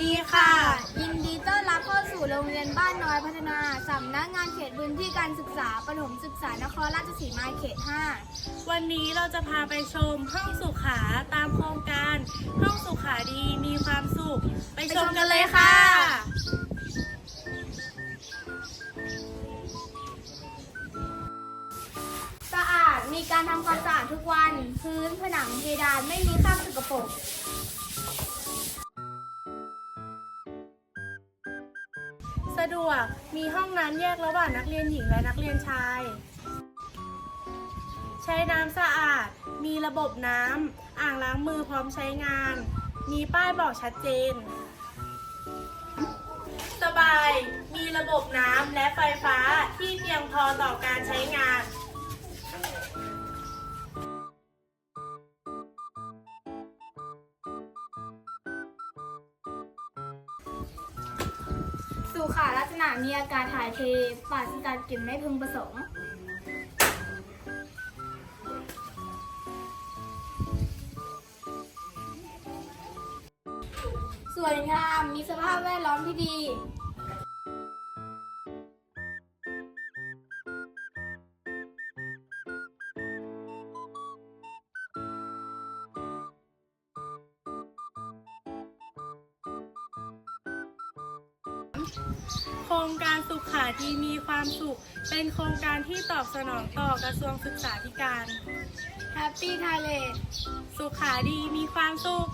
ดีค่ะ ยินดีต้อนรับเข้าสู่โรงเรียนบ้านน้อยพัฒนาสำนักงานเขตพื้นที่การศึกษาประถมศึกษานครราชสีมาเขตวันนี้เราจะพาไปชมห้องสุขาตามโครงการห้องสุขาดีมีความสุข ไปชมกันเลยค่ะ สะอาดมีการทำความสะอาดทุกวัน พื้นผนังเพดานไม่มีคราบสกปรกะดวก มีห้องน้ำแยกระหว่างนักเรียนหญิงและนักเรียนชาย ใช้น้ำสะอาด มีระบบน้ำ อ่างล้างมือพร้อมใช้งาน มีป้ายบอกชัดเจน สบาย มีระบบน้ำและไฟฟ้าที่เพียงพอต่อการใช้งานูค่ะ ลักษณะมีอาการถ่ายเทปราศจากกลิ่นไม่พึงประสงค์สวยงามมีสภาพแวดล้อมที่ดี โครงการสุขาดีมีความสุข เป็นโครงการที่ตอบสนองต่อกระทรวงศึกษาธิการ Happy Thailand สุขาดีมีความสุข